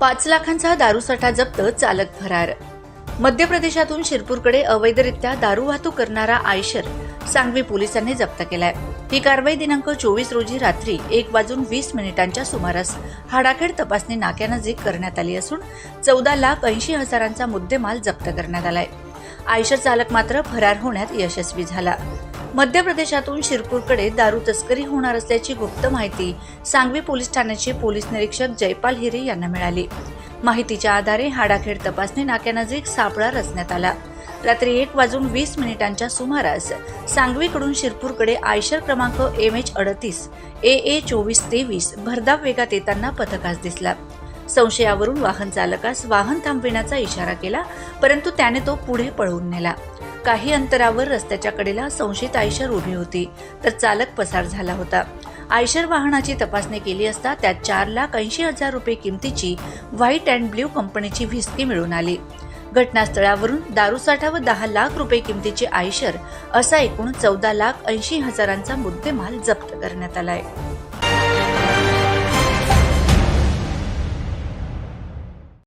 पाच लाखांचा दारूसाठा जप्त चालक फरार. मध्य प्रदेशातून शिरपूरकडे अवैधरित्या दारू वाहतूक करणारा आयशर सांगवी पोलिसांनी जप्त केलाय. ही कारवाई दिनांक चोवीस रोजी रात्री एक वाजून वीस मिनिटांच्या सुमारास हाडाखेड तपासणी नाक्यानजीक करण्यात आली असून चौदा लाख ऐंशी हजारांचा मुद्देमाल जप्त करण्यात आलाय. आयशर चालक मात्र फरार होण्यात यशस्वी झाला. मध्य प्रदेशातून शिरपूरकडे दारू तस्करी होणार असल्याची गुप्त माहिती सांगवी पोलीस ठाण्याचे पोलीस निरीक्षक जयपाल हिरे यांना मिळाली. माहितीच्या आधारे हाडाखेड तपासणी नाक्यानजीक सापळा रचण्यात आला. रात्री एक वाजून वीस मिनिटांच्या सुमारास सांगवीकडून शिरपूरकडे आयशर क्रमांक एम एच अडतीस ए ए चोवीस तेवीस भरधाव वेगात येताना पथकास दिसला. संशयावरून वाहन चालकास वाहन थांबविण्याचा इशारा केला परंतु त्याने तो पुढे पळवून नेला. काही अंतरावर रस्त्याच्या कडेला संशयित आयशर उभी होती. तर चालक पसार झाला होता. आयशर वाहनाची तपासणी केली असता त्यात चार लाख ऐंशी हजार रुपये किमतीची व्हाईट अँड ब्ल्यू कंपनीची व्हिस्की मिळून आली. घटनास्थळावरून दारूसाठा व दहा लाख रुपये किमतीची आयशर असा एकूण चौदा लाख ऐंशी हजारांचा मुद्देमाल जप्त करण्यात आलाय.